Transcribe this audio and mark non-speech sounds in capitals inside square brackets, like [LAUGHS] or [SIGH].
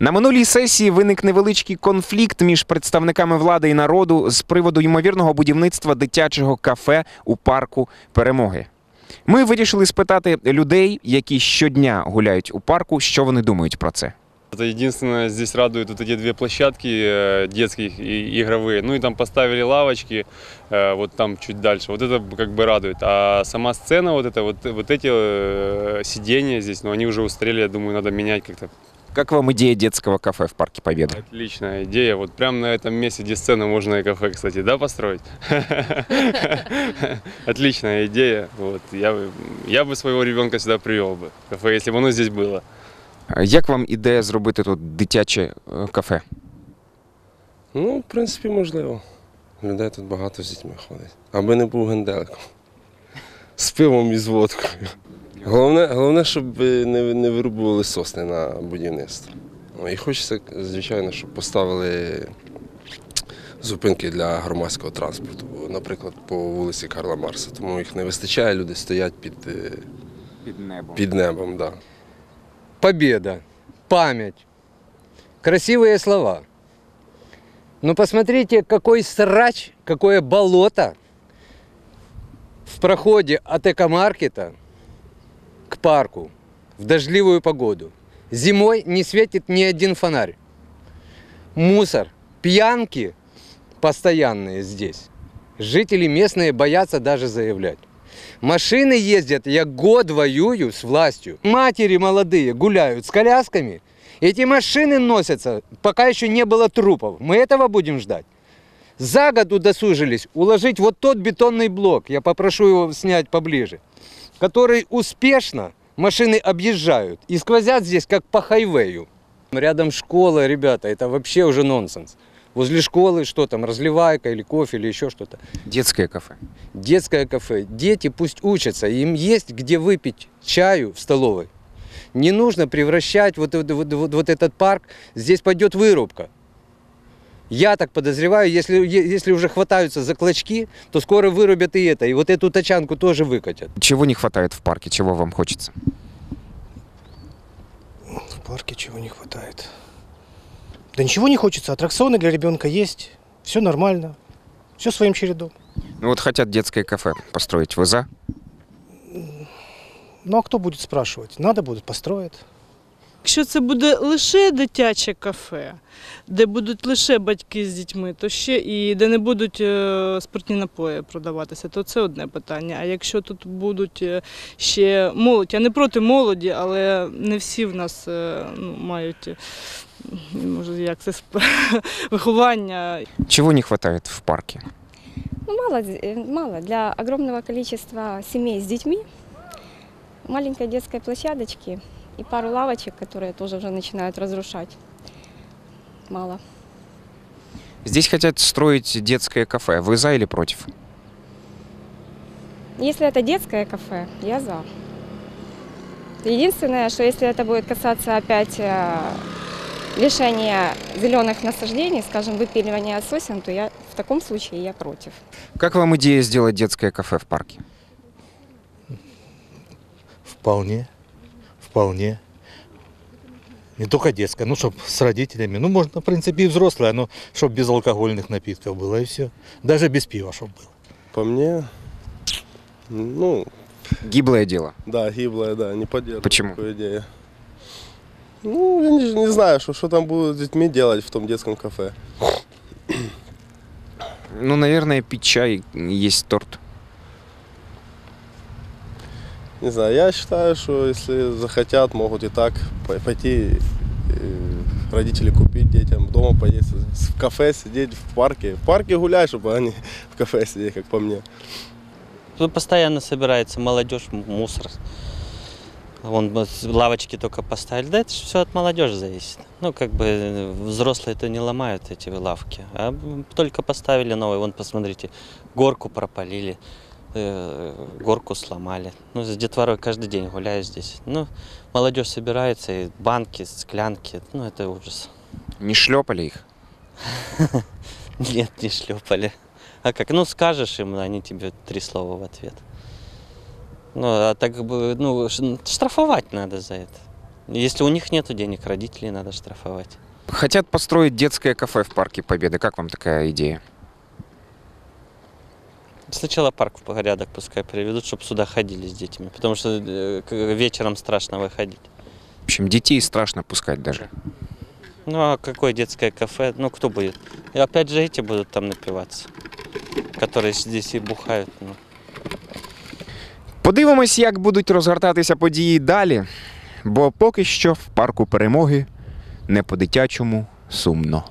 На минулій сесії виник невеличкий конфлікт між представниками влади і народу з приводу ймовірного будівництва дитячого кафе у парку перемоги. Ми вирішили спитати людей, які щодня гуляють у парку, що вони думають про це. Это единственное, здесь радует вот эти две площадки э, детские и игровые. Ну и там поставили лавочки, э, вот там чуть дальше. Вот это как бы радует. А сама сцена, вот, это, вот, вот эти э, сиденья здесь, ну они уже устарели, я думаю, надо менять как-то. Как вам идея детского кафе в парке Победы? Отличная идея. Вот прямо на этом месте, где сцена, можно и кафе, кстати, да, построить? [LAUGHS] Отличная идея. Вот. Я, бы- я бы своего ребенка сюда привел бы, кафе, если бы оно здесь было. Як вам ідея зробити тут дитяче е, кафе? Ну, в принципі, можливо. Людей тут багато з дітьми ходить. Аби не був генделиком. З пивом і з водкою. Головне, головне щоб не, не вирубували сосни на будівництво. Ну, І хочеться, звичайно, щоб поставили зупинки для громадського транспорту. Наприклад, по вулиці Карла Марса. Тому їх не вистачає, люди стоять під, е, Під небом. під небом. Да. победа, память, красивые слова. Но посмотрите, какой срач, какое болото в проходе от экомаркета парку в дождливую погоду. Зимой не светит ни один фонарь. Мусор, пьянки постоянные здесь. Жители местные боятся даже заявлять. Машины ездят, я год воюю с властью. Матери молодые гуляют с колясками. Эти машины носятся, пока еще не было трупов. Мы этого будем ждать. За год удосужились уложить вот тот бетонный блок, я попрошу его снять поближе, который успешно машины объезжают и сквозят здесь как по хайвею. Рядом школа, ребята, это вообще уже нонсенс. Возле школы что там, разливайка или кофе или еще что-то. Детське кафе. Детское кафе. Дети пусть учатся, им есть где выпить чаю в столовой. Не нужно превращать вот, вот, вот- вот этот парк, здесь пойдет вырубка. Я так подозреваю, если, если уже хватаются за клочки, то скоро вырубят и это, и вот эту тачанку тоже выкатят. Чего не хватает в парке? Чего вам хочется? В парке чего не хватает? Да ничего не хочется. Аттракционы для ребенка есть. Все нормально. Все своим чередом. Ну вот хотят детское кафе построить. Вы за? Ну а кто будет спрашивать? Надо будет, построят. Якщо це буде лише дитяче кафе, де будуть лише батьки з дітьми, то ще і де не будуть е, спиртні напої продаватися, то це одне питання. А якщо тут будуть е, ще молодь, я не проти молоді, але не всі в нас е, ну, мають може, як це сп- [LAUGHS] виховання Чего не хватает в парке? Ну, мало, мало. Для огромного количества семей с детьми маленькой детской площадочки и пару лавочек, которые тоже уже начинают разрушать. Мало. Здесь хотят строить детское кафе. Вы за или против? Если это детское кафе, я за. Единственное, что если это будет касаться опять э, лишения зеленых насаждений, скажем, выпиливания сосен, то я в таком случае я против. Как вам идея сделать детское кафе в парке? Вполне, вполне. Не только детская, ну, чтобы с родителями. Ну, можно, в принципе, и взрослая, но чтобы без алкогольных напитков было, и все. Даже без пива, чтобы было. По мне, ну, Гиблое дело. да, гиблая, да, не поддерживаю Почему? такую идею. Ну, я не, не знаю, что, что там будут с детьми делать в том детском кафе. Ну, наверное, пить чай, есть торт. Не знаю, я считаю, что если захотят, могут и так по- пойти э, родители купить детям, дома поесть, в кафе сидеть, в парке. В парке гулять, чтобы они [LAUGHS] в кафе сидеть, как по мне. Тут постоянно собирается молодежь, мусор. Вон лавочки только поставили. Да это все от молодежи зависит. Ну, как бы э, взрослые-то не ломают эти лавки. А только поставили новые. Вон, посмотрите, горку пропалили, горку сломали. Ну, с детворой каждый день гуляю здесь. Ну, молодежь собирается, и банки, склянки. Ну, это ужас. Не шлепали их? [LAUGHS] Нет, не шлепали. А как? Ну, скажешь им, они тебе три слова в ответ. Ну, а так бы, ну, штрафовать надо за это. Если у них нет денег, родителей надо штрафовать. Хотят построить детское кафе в Парке Победы. Как вам такая идея? Сначала парк в порядок пускай приведут, чтобы сюда ходили с детьми. Потому что э, к- вечером страшно выходить. В общем, детей страшно пускать даже. Ну а какое детское кафе? Ну кто будет? И опять же эти будут там напиваться, которые здесь и бухают. Ну. Подивимось, як будуть розгортатися події далі. Бо поки що в парку перемоги не по-дитячому сумно.